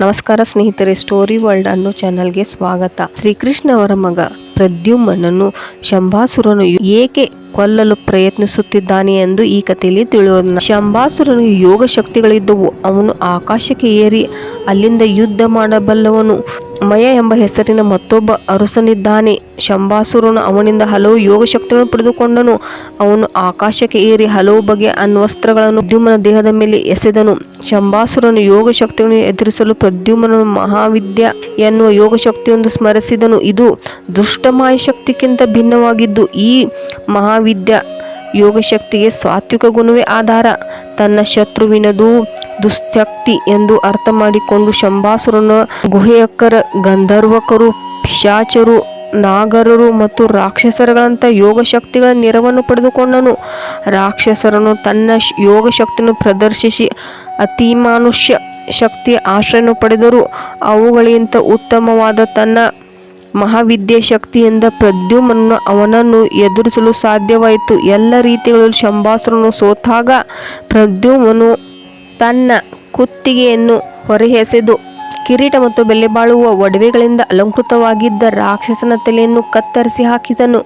ನಮಸ್ಕಾರ ಸ್ನೇಹಿತರೆ story world ಅನ್ನೋ ಚಾನಲ್ಗೆ ಸ್ವಾಗತ. ಶ್ರೀಕೃಷ್ಣ ಅವರ ಮಗ ಪ್ರದ್ಯುಮ್ನನ್ನು ಶಂಭಾಸುರನು ಏಕೆ ಕೊಲ್ಲಲು ಪ್ರಯತ್ನಿಸುತ್ತಿದ್ದಾನೆ ಎಂದು ಈ ಕಥೆಯಲ್ಲಿ ತಿಳಿಯೋಣ ಶಂಭಾಸುರನಿಗೆ ಯೋಗ ಶಕ್ತಿಗಳಿದ್ದವು. ಅವನು ಆಕಾಶಕ್ಕೆ ಏರಿ ಅಲ್ಲಿಂದ ಯುದ್ಧ ಮಾಡಬಲ್ಲವನು. ಮಯ ಎಂಬ ಹೆಸರಿನ ಮತ್ತೊಬ್ಬ ಅರಸನಿದ್ದಾನೆ. ಶಂಭಾಸುರನು ಅವನಿಂದ ಹಲವು ಯೋಗ ಶಕ್ತಿಗಳನ್ನು ಪಡೆದುಕೊಂಡನು. ಅವನು ಆಕಾಶಕ್ಕೆ ಏರಿ ಹಲವು ಬಗೆಯ ಅನ್ವಸ್ತ್ರಗಳನ್ನು ಪ್ರದ್ಯುಮ್ನ ದೇಹದ ಮೇಲೆ ಎಸೆದನು. ಶಂಭಾಸುರನು ಯೋಗ ಶಕ್ತಿಗಳನ್ನು ಎದುರಿಸಲು ಪ್ರದ್ಯುಮ್ನನು ಮಹಾವಿದ್ಯ ಎನ್ನುವ ಯೋಗ ಶಕ್ತಿಯೊಂದು ಸ್ಮರಿಸಿದನು. ಇದು ದುಷ್ಟಮಾಯ ಶಕ್ತಿಗಿಂತ ಭಿನ್ನವಾಗಿದ್ದು, ಈ ಮಹಾವಿದ್ಯ ಯೋಗ ಶಕ್ತಿಗೆ ಸಾತ್ವಿಕ ಗುಣವೇ ಆಧಾರ. ತನ್ನ ಶತ್ರುವಿನದು ದುಶ್ಶಕ್ತಿ ಎಂದು ಅರ್ಥ ಮಾಡಿಕೊಂಡು ಶಂಭಾಸುರನ ಗುಹೆಯಕ್ಕರ ಗಂಧರ್ವಕರು, ಪಿಶಾಚರು, ನಾಗರರು ಮತ್ತು ರಾಕ್ಷಸರುಗಳಂಥ ಯೋಗ ಶಕ್ತಿಗಳ ನೆರವನ್ನು ಪಡೆದುಕೊಂಡನು. ರಾಕ್ಷಸರನು ತನ್ನ ಯೋಗ ಶಕ್ತಿಯನ್ನು ಪ್ರದರ್ಶಿಸಿ ಅತಿಮಾನುಷ್ಯ ಶಕ್ತಿಯ ಆಶ್ರಯವನ್ನು ಪಡೆದರು. ಅವುಗಳಿಗಿಂತ ಉತ್ತಮವಾದ ತನ್ನ ಮಹಾವಿದ್ಯೆ ಶಕ್ತಿಯಿಂದ ಪ್ರದ್ಯುಮ್ನ ಅವನನ್ನು ಎದುರಿಸಲು ಸಾಧ್ಯವಾಯಿತು. ಎಲ್ಲ ರೀತಿಗಳಲ್ಲಿ ಶಂಭಾಸುರನು ಸೋತಾಗ ಪ್ರದ್ಯುಮನು ತನ್ನ ಕುತ್ತಿಗೆಯನ್ನು ಹೊರಹೆಸೆದು ಕಿರೀಟ ಮತ್ತು ಬೆಲೆ ಬಾಳುವ ಒಡವೆಗಳಿಂದ ಅಲಂಕೃತವಾಗಿದ್ದ ರಾಕ್ಷಸನ ತಲೆಯನ್ನು ಕತ್ತರಿಸಿ ಹಾಕಿದನು.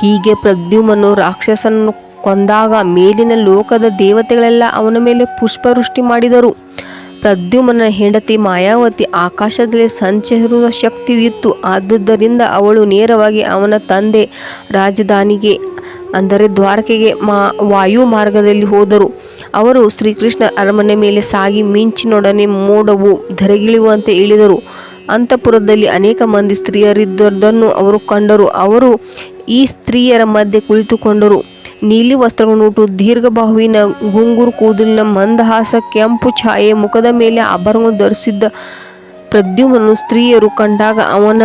ಹೀಗೆ ಪ್ರದ್ಯುಮನು ರಾಕ್ಷಸನನ್ನು ಕೊಂದಾಗ ಮೇಲಿನ ಲೋಕದ ದೇವತೆಗಳೆಲ್ಲ ಅವನ ಮೇಲೆ ಪುಷ್ಪವೃಷ್ಟಿ ಮಾಡಿದರು. ಪ್ರದ್ಯುಮ್ನ ಹೆಂಡತಿ ಮಾಯಾವತಿ ಆಕಾಶದಲ್ಲಿ ಸಂಚರಿಸುವ ಶಕ್ತಿಯು ಇತ್ತು ಆದುದರಿಂದ ಅವಳು ನೇರವಾಗಿ ಅವನ ತಂದೆ ರಾಜಧಾನಿಗೆ, ಅಂದರೆ ದ್ವಾರಕೆಗೆ ಮಾ ವಾಯು ಮಾರ್ಗದಲ್ಲಿ ಹೋದರು. ಅವರು ಶ್ರೀಕೃಷ್ಣ ಅರಮನೆ ಮೇಲೆ ಸಾಗಿ ಮಿಂಚಿನೊಡನೆ ಮೋಡವು ಧರೆಗಿಳಿಯುವಂತೆ ಇಳಿದರು. ಅಂತಃಪುರದಲ್ಲಿ ಅನೇಕ ಮಂದಿ ಸ್ತ್ರೀಯರಿದ್ದದ್ದನ್ನು ಅವರು ಕಂಡರು. ಅವರು ಈ ಸ್ತ್ರೀಯರ ಮಧ್ಯೆ ಕುಳಿತುಕೊಂಡರು. ನೀಲಿ ವಸ್ತ್ರಗಳನ್ನು ಉಟ್ಟು ದೀರ್ಘ ಬಾಹುವಿನ ಗುಂಗುರು ಕೂದಲಿನ ಮಂದಹಾಸ, ಕೆಂಪು ಛಾಯೆ, ಮುಖದ ಮೇಲೆ ಆಭರಣ ಧರಿಸಿದ್ದ ಪ್ರದ್ಯುಮ್ನನ್ನು ಸ್ತ್ರೀಯರು ಕಂಡಾಗ ಅವನ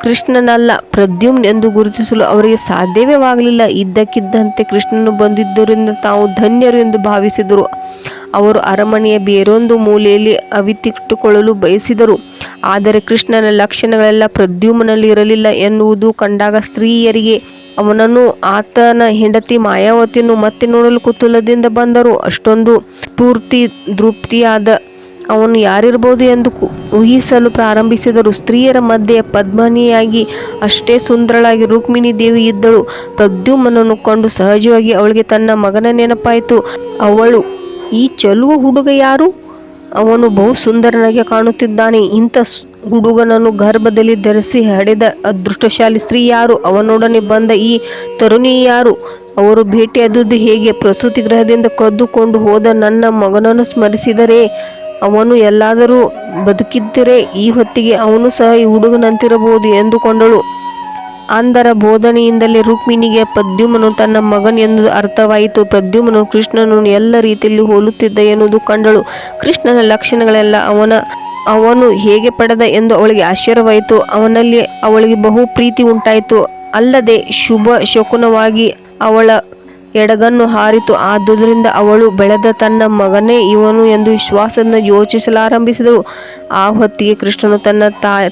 ಕೃಷ್ಣನಲ್ಲ, ಪ್ರದ್ಯುಮ್ ಎಂದು ಗುರುತಿಸಲು ಅವರಿಗೆ ಸಾಧ್ಯವೇ ಇದ್ದಕ್ಕಿದ್ದಂತೆ ಕೃಷ್ಣನು ಬಂದಿದ್ದರಿಂದ ತಾವು ಧನ್ಯರು ಎಂದು ಭಾವಿಸಿದರು. ಅವರು ಅರಮನೆಯ ಬೇರೊಂದು ಮೂಲೆಯಲ್ಲಿ ಅವಿತಿಟ್ಟುಕೊಳ್ಳಲು ಬಯಸಿದರು. ಆದರೆ ಕೃಷ್ಣನ ಲಕ್ಷಣಗಳೆಲ್ಲ ಪ್ರದ್ಯುಮ್ನಲ್ಲಿ ಇರಲಿಲ್ಲ ಎನ್ನುವುದು ಕಂಡಾಗ ಸ್ತ್ರೀಯರಿಗೆ ಅವನನ್ನು ಆತನ ಹೆಂಡತಿ ಮಾಯಾವತಿಯನ್ನು ಮತ್ತೆ ನೋಡಲು ಕುತೂಹಲದಿಂದ ಬಂದರು. ಅಷ್ಟೊಂದು ಪೂರ್ತಿ ತೃಪ್ತಿಯಾದ ಅವನು ಯಾರಿರ್ಬೋದು ಎಂದು ಊಹಿಸಲು ಪ್ರಾರಂಭಿಸಿದರು. ಸ್ತ್ರೀಯರ ಮಧ್ಯೆ ಪದ್ಮನಿಯಾಗಿ ಅಷ್ಟೇ ಸುಂದರಳಾಗಿ ರುಕ್ಮಿಣಿ ದೇವಿ ಇದ್ದಳು. ಪ್ರದ್ಯುಮ್ನನ್ನು ಕಂಡು ಸಹಜವಾಗಿ ಅವಳಿಗೆ ತನ್ನ ಮಗನ ನೆನಪಾಯಿತು. ಅವಳು, ಈ ಚಲುವ ಹುಡುಗ ಯಾರು? ಅವನು ಬಹು ಸುಂದರನಾಗಿ ಕಾಣುತ್ತಿದ್ದಾನೆ. ಇಂಥ ಹುಡುಗನನ್ನು ಗರ್ಭದಲ್ಲಿ ಧರಿಸಿ ಹಡೆದ ಅದೃಷ್ಟಶಾಲಿ ಸ್ತ್ರೀ ಯಾರು? ಅವನೊಡನೆ ಬಂದ ಈ ತರುಣಿ ಯಾರು? ಅವರು ಭೇಟಿಯಾದದ್ದು ಹೇಗೆ? ಪ್ರಸೂತಿ ಗೃಹದಿಂದ ಕದ್ದುಕೊಂಡು ಹೋದ ನನ್ನ ಮಗನನ್ನು ಸ್ಮರಿಸಿದರೆ ಅವನು ಎಲ್ಲಾದರೂ ಬದುಕಿದ್ದರೆ ಈ ಹೊತ್ತಿಗೆ ಅವನು ಸಹ ಈ ಹುಡುಗನಂತಿರಬಹುದು ಎಂದುಕೊಂಡಳು. ಅಂದರ ಬೋಧನೆಯಿಂದಲೇ ರುಕ್ಮಿಣಿಗೆ ಪ್ರದ್ಯುಮ್ನು ತನ್ನ ಮಗನ್ ಎಂದು ಅರ್ಥವಾಯಿತು. ಪ್ರದ್ಯುಮ್ನು ಕೃಷ್ಣನನ್ನು ಎಲ್ಲ ರೀತಿಯಲ್ಲಿ ಹೋಲುತ್ತಿದ್ದ ಎನ್ನುವುದು ಕಂಡಳು. ಕೃಷ್ಣನ ಲಕ್ಷಣಗಳೆಲ್ಲ ಅವನ, ಅವನು ಹೇಗೆ ಪಡೆದ ಎಂದು ಅವಳಿಗೆ ಆಶ್ಚರ್ಯವಾಯಿತು. ಅವನಲ್ಲಿ ಅವಳಿಗೆ ಬಹು ಪ್ರೀತಿ ಉಂಟಾಯಿತು. ಅಲ್ಲದೆ ಶುಭ ಶಕುನವಾಗಿ ಅವಳ ಎಡಗನ್ನು ಹಾರಿತು. ಆದುದರಿಂದ ಅವಳು ಬೆಳೆದ ತನ್ನ ಮಗನೇ ಇವನು ಎಂದು ವಿಶ್ವಾಸದಿಂದ ಯೋಚಿಸಲಾರಂಭಿಸಿದಳು. ಆ ಹೊತ್ತಿಗೆ ಕೃಷ್ಣನು ತನ್ನ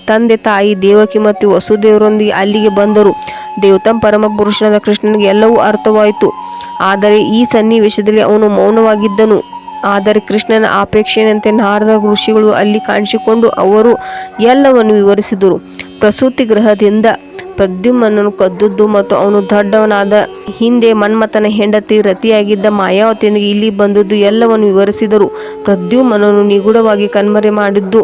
ತಂದೆ ತಾಯಿ ದೇವಕಿ ಮತ್ತು ವಸುದೇವರೊಂದಿಗೆ ಅಲ್ಲಿಗೆ ಬಂದರು. ದೇವತಂ ಪರಮ ಪುರುಷನಾದ ಕೃಷ್ಣನಿಗೆ ಎಲ್ಲವೂ ಅರ್ಥವಾಯಿತು. ಆದರೆ ಈ ಸನ್ನಿವೇಶದಲ್ಲಿ ಅವನು ಮೌನವಾಗಿದ್ದನು. ಆದರೆ ಕೃಷ್ಣನ ಅಪೇಕ್ಷೆಯಂತೆ ನಾರದ ಋಷಿಗಳು ಅಲ್ಲಿ ಕಾಣಿಸಿಕೊಂಡು ಅವರು ಎಲ್ಲವನ್ನು ವಿವರಿಸಿದರು. ಪ್ರಸೂತಿ ಗೃಹದಿಂದ ಪ್ರದ್ಯುಮ್ನನ್ನು ಕದ್ದುದ್ದು ಮತ್ತು ಅವನು ದೊಡ್ಡವನಾದ ಹಿಂದೆ ಮನ್ಮಥನ ಹೆಂಡತಿ ರತಿಯಾಗಿದ್ದ ಮಾಯಾವತಿಯೊಂದಿಗೆ ಇಲ್ಲಿ ಬಂದದ್ದು ಎಲ್ಲವನ್ನು ವಿವರಿಸಿದರು. ಪ್ರದ್ಯುಮ್ನನ್ನು ನಿಗೂಢವಾಗಿ ಕಣ್ಮರೆ ಮಾಡಿದ್ದು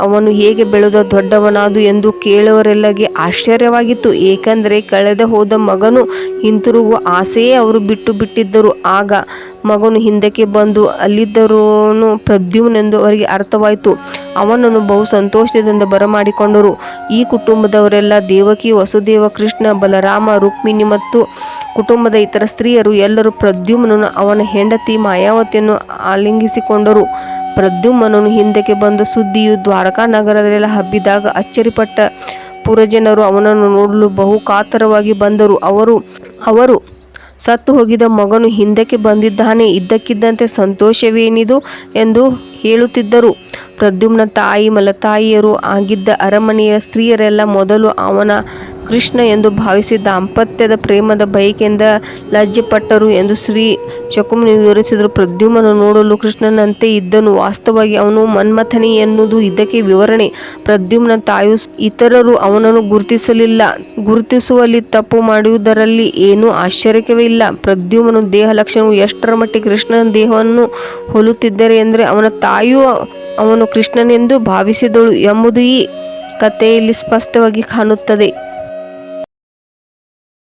ಅವನು ಹೇಗೆ ಬೆಳೆದ ದೊಡ್ಡವನಾದು ಎಂದು ಕೇಳುವರೆಲ್ಲಗೆ ಆಶ್ಚರ್ಯವಾಗಿತ್ತು. ಏಕೆಂದರೆ ಕಳೆದ ಹೋದ ಮಗನು ಹಿಂತಿರುಗುವ ಆಸೆಯೇ ಅವರು ಬಿಟ್ಟು ಬಿಟ್ಟಿದ್ದರು. ಆಗ ಮಗನು ಹಿಂದಕ್ಕೆ ಬಂದು ಅಲ್ಲಿದ್ದರೋನು ಪ್ರದ್ಯುಮ್ನೆಂದು ಅವರಿಗೆ ಅರ್ಥವಾಯಿತು. ಅವನನ್ನು ಬಹು ಸಂತೋಷದಿಂದ ಬರಮಾಡಿಕೊಂಡರು. ಈ ಕುಟುಂಬದವರೆಲ್ಲ ದೇವಕಿ ವಸುದೇವ ಕೃಷ್ಣ ಬಲರಾಮ ರುಕ್ಮಿಣಿ ಮತ್ತು ಕುಟುಂಬದ ಇತರ ಸ್ತ್ರೀಯರು ಎಲ್ಲರೂ ಪ್ರದ್ಯುಮ್ನನು ಅವನ ಹೆಂಡತಿ ಮಾಯಾವತಿಯನ್ನು ಆಲಿಂಗಿಸಿಕೊಂಡರು. ಪ್ರದ್ಯುಮ್ನನು ಹಿಂದಕ್ಕೆ ಬಂದ ಸುದ್ದಿಯು ದ್ವಾರಕಾ ನಗರದಲ್ಲೆಲ್ಲ ಹಬ್ಬಿದಾಗ ಅಚ್ಚರಿಪಟ್ಟ ಪುರಜನರು ಅವನನ್ನು ನೋಡಲು ಬಹು ಕಾತರವಾಗಿ ಬಂದರು. ಅವರು ಅವರು ಸತ್ತು ಹೋಗಿದ ಮಗನು ಹಿಂದಕ್ಕೆ ಬಂದಿದ್ದಾನೆ, ಇದ್ದಕ್ಕಿದ್ದಂತೆ ಸಂತೋಷವೇನಿದು ಎಂದು ಹೇಳುತ್ತಿದ್ದರು. ಪ್ರದ್ಯುಮ್ನ ತಾಯಿ ಮಲತಾಯಿಯರು ಆಗಿದ್ದ ಅರಮನೆಯ ಸ್ತ್ರೀಯರೆಲ್ಲ ಮೊದಲು ಅವನ ಕೃಷ್ಣ ಎಂದು ಭಾವಿಸಿ ದಾಂಪತ್ಯದ ಪ್ರೇಮದ ಬಯಕೆಯಿಂದ ಲಜ್ಜೆಪಟ್ಟರು ಎಂದು ಶ್ರೀ ಶಕುಮುನಿ ವಿವರಿಸಿದರು. ಪ್ರದ್ಯುಮನು ನೋಡಲು ಕೃಷ್ಣನಂತೆ ಇದ್ದನು. ವಾಸ್ತವವಾಗಿ ಅವನು ಮನ್ಮಥನಿ ಎನ್ನುವುದು ಇದಕ್ಕೆ ವಿವರಣೆ. ಪ್ರದ್ಯುಮ್ನ ತಾಯು ಇತರರು ಅವನನ್ನು ಗುರುತಿಸಲಿಲ್ಲ. ಗುರುತಿಸುವಲ್ಲಿ ತಪ್ಪು ಮಾಡುವುದರಲ್ಲಿ ಏನೂ ಆಶ್ಚರ್ಯವಿಲ್ಲ ಪ್ರದ್ಯುಮನ ದೇಹ ಲಕ್ಷಣವು ಎಷ್ಟರ ಮಟ್ಟಿಗೆ ಕೃಷ್ಣನ ದೇಹವನ್ನು ಹೋಲುತ್ತಿದ್ದರೆ ಎಂದರೆ ಅವನ ತಾಯಿಯು ಅವನು ಕೃಷ್ಣನೆಂದು ಭಾವಿಸಿದಳು ಎಂಬುದು ಈ ಕಥೆಯಲ್ಲಿ ಸ್ಪಷ್ಟವಾಗಿ ಕಾಣುತ್ತದೆ.